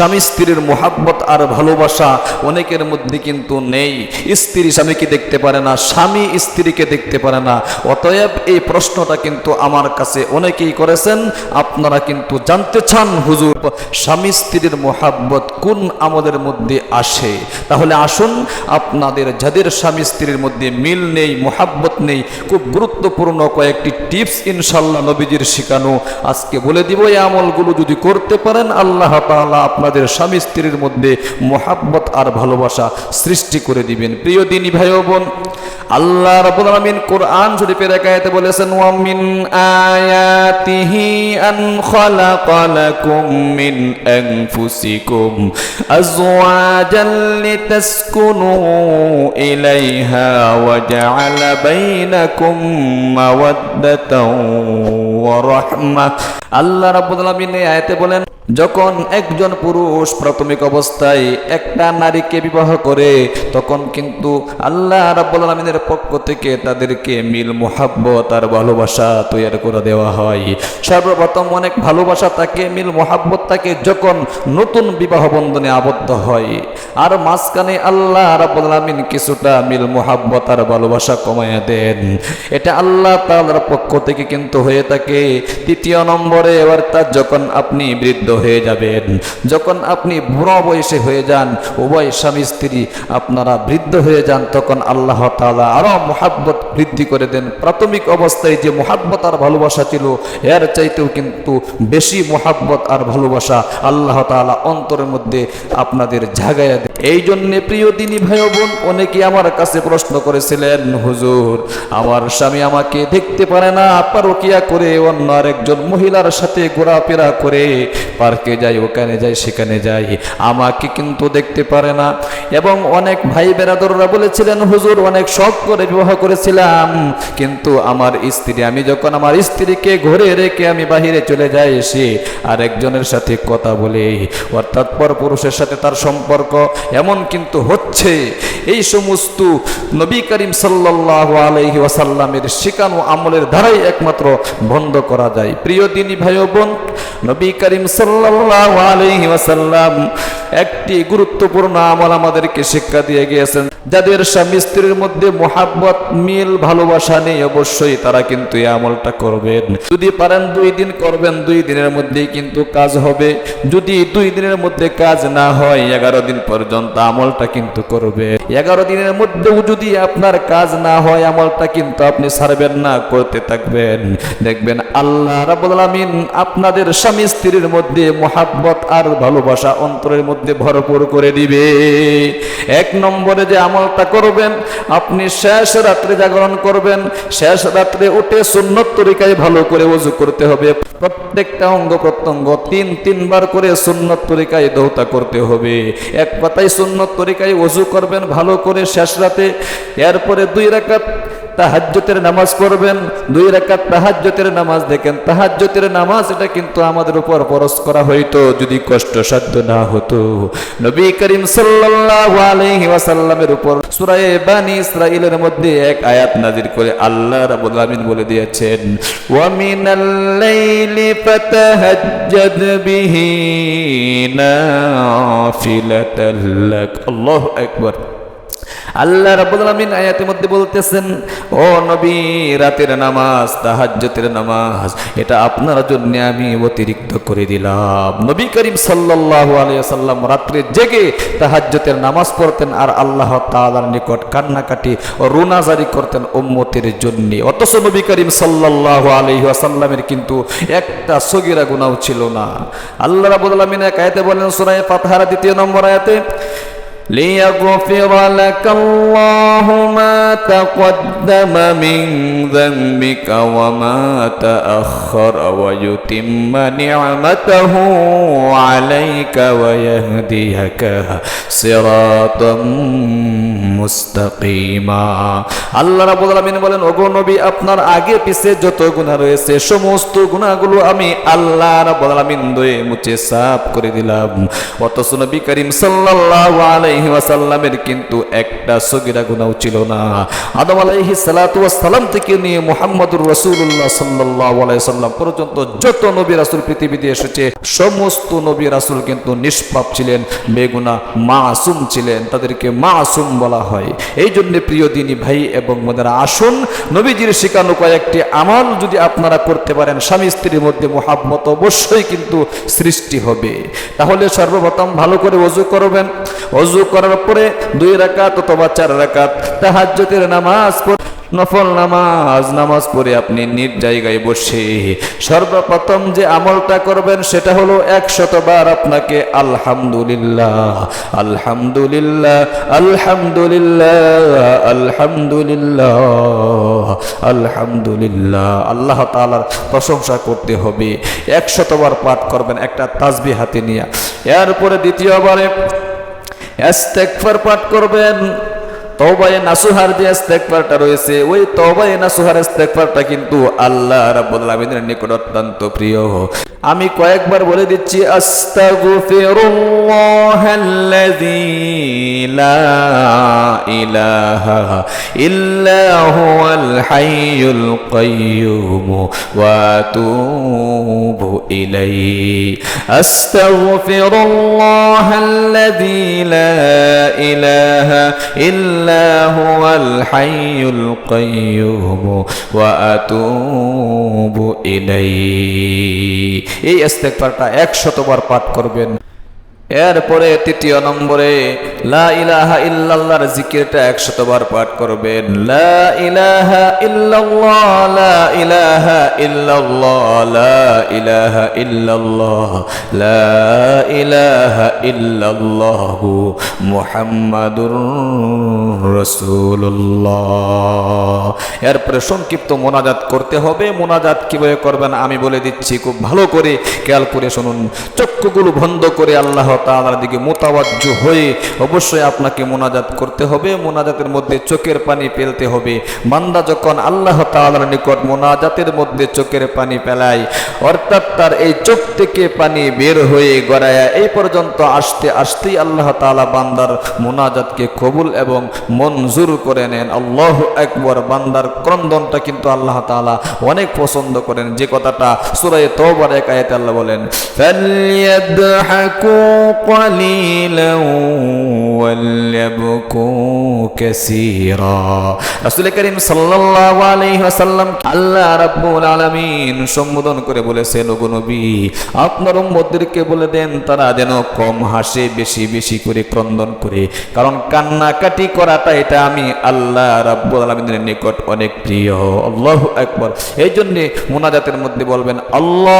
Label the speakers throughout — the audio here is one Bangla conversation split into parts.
Speaker 1: স্বামী স্ত্রীর মোহাব্বত আর ভালোবাসা অনেকের মধ্যে কিন্তু নেই। স্ত্রী স্বামীকে দেখতে পারে না, স্বামী স্ত্রীকে দেখতে পারে না। অতএব এই প্রশ্নটা কিন্তু আমার কাছে অনেকেই করেছেন। আপনারা কিন্তু জানতে চান, হুজুর, স্বামী স্ত্রীর মোহাব্বত কোন আমাদের মধ্যে আসে? তাহলে আসুন, আপনাদের যাদের স্বামী স্ত্রীর মধ্যে মিল নেই, মোহাব্বত নেই, খুব গুরুত্বপূর্ণ কয়েকটি টিপস ইনশাল্লাহ নবীজির শিখানো। আজকে বলে দিব, এই আমলগুলো যদি করতে পারেন, আল্লাহ তাআলা আপনাদের স্বামী স্ত্রীর মধ্যে মোহাব্বত আর ভালোবাসা সৃষ্টি করে দিবেন। প্রিয় দিনী ভাই বোন আল্লাহ রাব্বুল কোরআন শরীফের এক বলেছেন আয়াতিহি আন ইলাইহা মাওয়াদ্দাতাও ওয়া আল্লাহ রাব্বুল আলামিন এই আয়াতে বলেন যখন একজন পুরুষ প্রাথমিক অবস্থায় একটা নারীকে বিবাহ করে, তখন কিন্তু আল্লাহ আলামিনের পক্ষ থেকে তাদেরকে মিল, মোহাব্বত আর ভালোবাসা তৈরি করে দেওয়া হয়। সর্বপ্রথম অনেক ভালোবাসা তাকে, মিল, মোহাব্বত তাকে যখন নতুন বিবাহ বন্ধনে আবদ্ধ হয়। আর মাঝখানে আল্লাহ রাব্বুল আলামিন কিছুটা মিল, মোহাব্বত আর ভালোবাসা কমাইয়া দেন। এটা আল্লাহ তাআলার পক্ষ থেকে কিন্তু হয়ে থাকে। তৃতীয় নম্বরে এবার তার যখন আপনি বৃদ্ধ হয়ে যাবেন। যখন আপনি বুড়ো বয়সে হয়ে যান, উভয় স্বামী স্ত্রী আপনারা বৃদ্ধ হয়ে যান, তখন আল্লাহ তাআলা আরও মোহাব্বত বৃদ্ধি করে দেন। প্রাথমিক অবস্থায় যে মোহাব্বত আর ভালোবাসা ছিল, এর চাইতেও কিন্তু বেশি মোহাব্বত আর ভালোবাসা আল্লাহ তাআলা অন্তরের মধ্যে আপনাদের জাগাইয়া দেন। এই জন্যে প্রিয় দিনী ভাই বোন অনেকে আমার কাছে প্রশ্ন করেছিলেন, হুজুর, আমার স্বামী আমাকে দেখতে পারে না, পারকিয়া করে অন্য আরেকজন মহিলার সাথে ঘোরাফেরা করে পার্কে যাই, ওখানে যাই, সেখানে যাই। আমাকে কিন্তু দেখতে পারে না। এবং অনেক ভাই বেরাদররা বলেছিলেন, হুজুর, অনেক শখ করে বিবাহ করেছিলাম। কিন্তু আমার স্ত্রী, আমি যখন আমার স্ত্রীকে ঘরে রেখে আমি বাহিরে চলে যাই এসে আর একজনের সাথে কথা বলে। অর্থাৎ পর পুরুষের সাথে তার সম্পর্ক এমন কিন্তু হচ্ছে। এই সমস্ত নবী করিম সাল্লাল্লাহু আলাইহি ওয়াসাল্লামের শিকানো আমলের দ্বারাই একমাত্র বন্ধ করা যায়। প্রিয় দিনী ভাই বোন, নবী করিম সাল্লাল্লাহু একটি গুরুত্বপূর্ণ আমল আমাদেরকে শিক্ষা দিয়ে গিয়েছেন। যাদের স্বামী স্ত্রীর মধ্যে মোহাব্বত, মিল, ভালোবাসা নেই, অবশ্যই তারা কিন্তু এই আমলটা করবেন। যদি পারেন দুই দিন করবেন, দুই দিনের মধ্যেই কিন্তু কাজ হবে। যদি দুই দিনের মধ্যে কাজ না হয়, এগারো দিন পর্যন্ত আমলটা কিন্তু করবে এগারো দিনের মধ্যেও যদি আপনার কাজ না হয়, আমলটা কিন্তু আপনি ছাড়বেন না, করতে থাকবেন। দেখবেন আল্লাহ রাব্বুল আলামিন আপনাদের স্বামী স্ত্রীর মধ্যে মোহাব্বত আর ভালোবাসা অন্তরের মধ্যে ভরপুর করে দিবে। এক নম্বরে যে আমলটা করবেন, আপনি শেষ রাত্রে জাগরণ করবেন, শেষ রাত্রে উঠে সুন্নত তরিকায় ভালো করে ওযু করতে হবে। প্রত্যেকটা অঙ্গ প্রত্যঙ্গ তিন, তিনবার করে সুন্নত তরিকায় দৌতা করতে হবে। এক কথায় সুন্নত তরিকায় ওযু করবেন, ভালো করে শেষ রাতে, এরপরে দুই রাকাত তাহাজ্জতের নামাজ পড়বেন, দুই রাকাত তাহাজ্জতের নামাজ দেখেন, তাহাজ্জতের নামাজ এটা কিন্তু আমাদের উপর পরশ করা হইতো, যদি কষ্ট সাধ্য না হতো। নবী করিম সাল্লাল্লাহু উপর সূরা বানি ইসরাঈলের মধ্যে এক আয়াত নাজির করে আল্লাহ রাব্বুল আলামিন বলে দিয়েছেন, ওয়া মিনাল লাইলি ফাতাহাজ্জাদ বিহি নাফিলাতাল লাক। আল্লাহু আল্লাহ রাব্বুল আলামিন আয়াতের মধ্যে বলতেছেন, ও নবী, রাতের নামাজ, তাহাজ্জুদের নামাজ, এটা আপনার জন্য আমি অতিরিক্ত করে দিলাম। নবী করিম সাল্লাল্লাহু আলাইহি সাল্লাম রাত্রে জেগে তাহাজ্জুদের নামাজ পড়তেন আর আল্লাহ তাআলার নিকট কান্নাকাটি ও রুনাজারি করতেন উম্মতের জন্য। অথচ নবী করিম সাল্লাল্লাহু আলাইহি ওয়াসাল্লামের কিন্তু একটা সগীরা গুনাহ ছিল না। আল্লাহ রাব্বুল আলামিন এক আয়াতে বলেন, সূরা ফাতহার দ্বিতীয় নম্বর আয়াতে ليغفر لك الله ما تقدم من ذنبك وما تأخر ويتم نعمته عليك ويهديك صراطا মুস্তাকিমা আল্লাহ রাব্বুল আলামিন বলেন ওগো নবী আপনার আগে পিছে যত গুনাহ রয়েছে সমস্ত গুনাহগুলো আমি আল্লাহ রাব্বুল আলামিন দয়ে মুছে সাফ করে দিলাম অথচ নবী করিম সাল্লাল্লাহু আলাইহি ওয়াসাল্লামের কিন্তু একটা সগিরা গুনাহ ছিল না। আদম আলাইহি সালাতু ওয়াসসালাম থেকে নিয়ে মুহাম্মদুর আলাইহি সাল্লাম পর্যন্ত যত নবী রাসূল পৃথিবীতে এসেছে, সমস্ত নবী রাসূল কিন্তু নিষ্পাপ ছিলেন, বেগুনা মাসুম ছিলেন, তাদেরকে মাসুম বলা হয়। এই জন্য প্রিয় দিনী ভাই এবং মোদেরা আসুন নবীজির শেখানো কয়েকটি আমল যদি আপনারা করতে পারেন, স্বামী স্ত্রীর মধ্যে মোহাব্বত অবশ্যই কিন্তু সৃষ্টি হবে। তাহলে সর্বপ্রথম ভালো করে অজু করবেন। অজু করার পরে দুই রাকাত অথবা চার রাকাত তাহাজ্জুদের নামাজ পড়ে, নফল নামাজ নামাজ পড়ে আপনি নিজ জায়গায় বসে। সর্বপ্রথম যে আমলটা করবেন সেটা হলো একশতবার আপনাকে আলহামদুলিল্লাহ আলহামদুলিল্লাহ আলহামদুলিল্লাহ আলহামদুলিল্লাহ আলহামদুলিল্লাহ। আল্লাহ তাআলার প্রশংসা করতে হবে। একশতবার পাঠ করবেন একটা তাজবি হাতে নিয়ে। এরপরে দ্বিতীয়বারে ইস্তেগফার পাঠ করবেন। তওবায়ে নাসুহার যে ইস্তেগফারটা রয়েছে, ওই তওবায়ে নাসুহার ইস্তেগফারটা কিন্তু আল্লাহ রাব্বুল আলামিনের নিকট অত্যন্ত প্রিয়। আমি কয়েকবার বলে দিচ্ছি, আস্তাগফিরুল্লাহাল্লাযী লা ইলাহা ইল্লা হুয়াল হাইয়ুল কাইয়্যুম ওয়া আতুবু ইলাইহি। আস্তাগফিরুল্লাহাল্লাযী লা ইলাহা ইল্লা হুয়াল হাইয়ুল কাইয়্যুম ওয়া আতুবু ইলাইহি এই ইস্তেগফারটা 100 বার পাঠ করবেন। এরপরে তৃতীয় নম্বরে, লা ইলাহা ইল্লাল্লাহর একশতবার পাঠ করবেন। লা ইলাহা ইলাহা লা ইলাহা লা ইলাহা এরপরে সংক্ষিপ্ত মোনাজাত করতে হবে। মোনাজাত কীভাবে করবেন আমি বলে দিচ্ছি। খুব ভালো করে খেয়াল করে শুনুন। চক্ষুগুলো বন্ধ করে আল্লাহ তাআলার দিকে মোতাবাজ্য হয়ে অবশ্যই আপনাকে মোনাজাত করতে হবে। মোনাজাতের মধ্যে চোখের পানি ফেলতে হবে। বান্দা যখন আল্লাহ তাআলার নিকট মোনাজাতের মধ্যে চোখের পানি ফেলায়, অর্থাৎ তার এই চোখ থেকে পানি বের হয়ে গড়ায়া এই পর্যন্ত আসতে আসতেই আল্লাহ তাআলা বান্দার মোনাজাতকে কবুল এবং মঞ্জুর করে নেন। আল্লাহ একবার বান্দার ক্রন্দনটা কিন্তু আল্লাহ তাআলা অনেক পছন্দ করেন। যে কথাটা সূরা তওবার এক আয়াতে আল্লাহ বলেন ফালইয়াদহাকু قليلا وليبكوا كثيرا রাসূল করিম সাল্লাল্লাহু আলাইহি ওয়াসাল্লাম আল্লাহ রাব্বুল আলামিন সম্বোধন করে বলেছেন ওগো নবী আপনার উম্মতদেরকে বলে দেন তারা যেন কম হাসে বেশি বেশি করে ক্রন্দন করে কারণ কান্নাকাটি করাটা এটা আমি আল্লাহ রাব্বুল আলামিনের নিকট অনেক প্রিয় আল্লাহু আকবার এই জন্য মোনাজাতের মধ্যে বলবেন আল্লাহ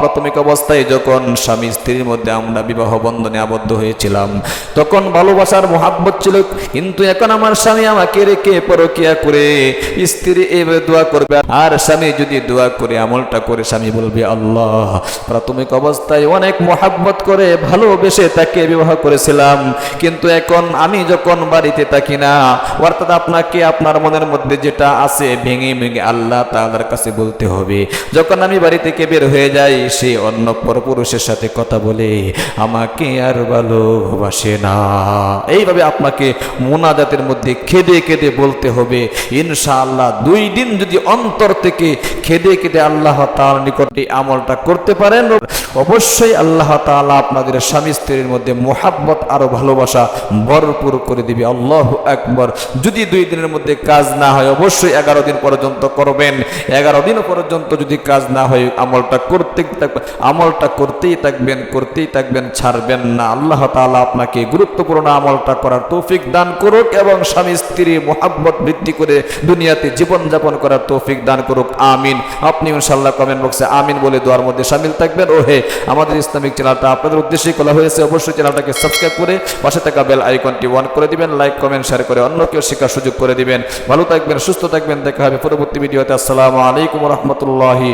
Speaker 1: প্রাথমিক অবস্থায় যখন স্বামী স্ত্রীর মধ্যে আমরা বিবাহ বন্ধনে আবদ্ধ হয়েছিলাম। তখন ভালোবাসার মহাব্বত ছিল, কিন্তু এখন আমার স্বামী আমাকে রেখে পরকিয়া করে, স্ত্রী এভাবে দোয়া করবে, আর স্বামী যদি দোয়া করে, আমলটা করে, স্বামী বলবে, আল্লাহ, প্রাথমিক অবস্থায় অনেক মহাব্বত করে, ভালোবেসে তাকে বিবাহ করেছিলাম। কিন্তু এখন আমি যখন বাড়িতে থাকি না, অর্থাৎ আপনাকে আপনার মনের মধ্যে যেটা আছে, ভেঙে ভেঙে আল্লাহ তাআলার কাছে বলতে হবে। যখন আমি বাড়ি থেকে বের হয়ে যাই, সে অন্য পরপুরুষের সাথে কথা বলে আমাকে আর ভালোবাসে না। এইভাবে আপনাকে মোনাজাতের মধ্যে খেদে খেদে বলতে হবে। ইনশাআল্লাহ দুই দিন যদি অন্তর থেকে খেদে খেদে আল্লাহ তাআলার নিকট আমলটা করতে পারেন, অবশ্যই আল্লাহ তাআলা আপনাদের স্বামী স্ত্রীর মধ্যে মোহাব্বত আরও ভালোবাসা ভরপুর করে দিবে। আল্লাহ একবার যদি দুই দিনের মধ্যে কাজ না হয়, অবশ্যই এগারো দিন পর্যন্ত করবেন। এগারো দিন পর্যন্ত যদি কাজ না হয়, আমলটা করতে আমলটা করতেই থাকবেন, করতেই থাকবেন, ছাড়বেন না। আল্লাহ তাআলা আপনাকে গুরুত্বপূর্ণ আমলটা করার তৌফিক দান করুক এবং স্বামী, স্ত্রী, মোহাব্বত বৃদ্ধি করে দুনিয়াতে জীবন যাপন করার তৌফিক দান করুক। আমিন। আপনি ইনশাল্লাহ কমেন্ট বক্সে আমিন বলে দোয়ার মধ্যে সামিল থাকবেন। ও হে আমাদের ইসলামিক চ্যানেলটা আপনাদের উদ্দেশ্যে খোলা হয়েছে। অবশ্যই চ্যানেলটাকে সাবস্ক্রাইব করে পাশে থাকা বেল আইকনটি অন করে দিবেন। লাইক কমেন্ট শেয়ার করে অন্য কেউ শেখার সুযোগ করে দিবেন। ভালো থাকবেন, সুস্থ থাকবেন। দেখা হবে পরবর্তী ভিডিওতে। আসসালামু আলাইকুম রহমতুল্লাহি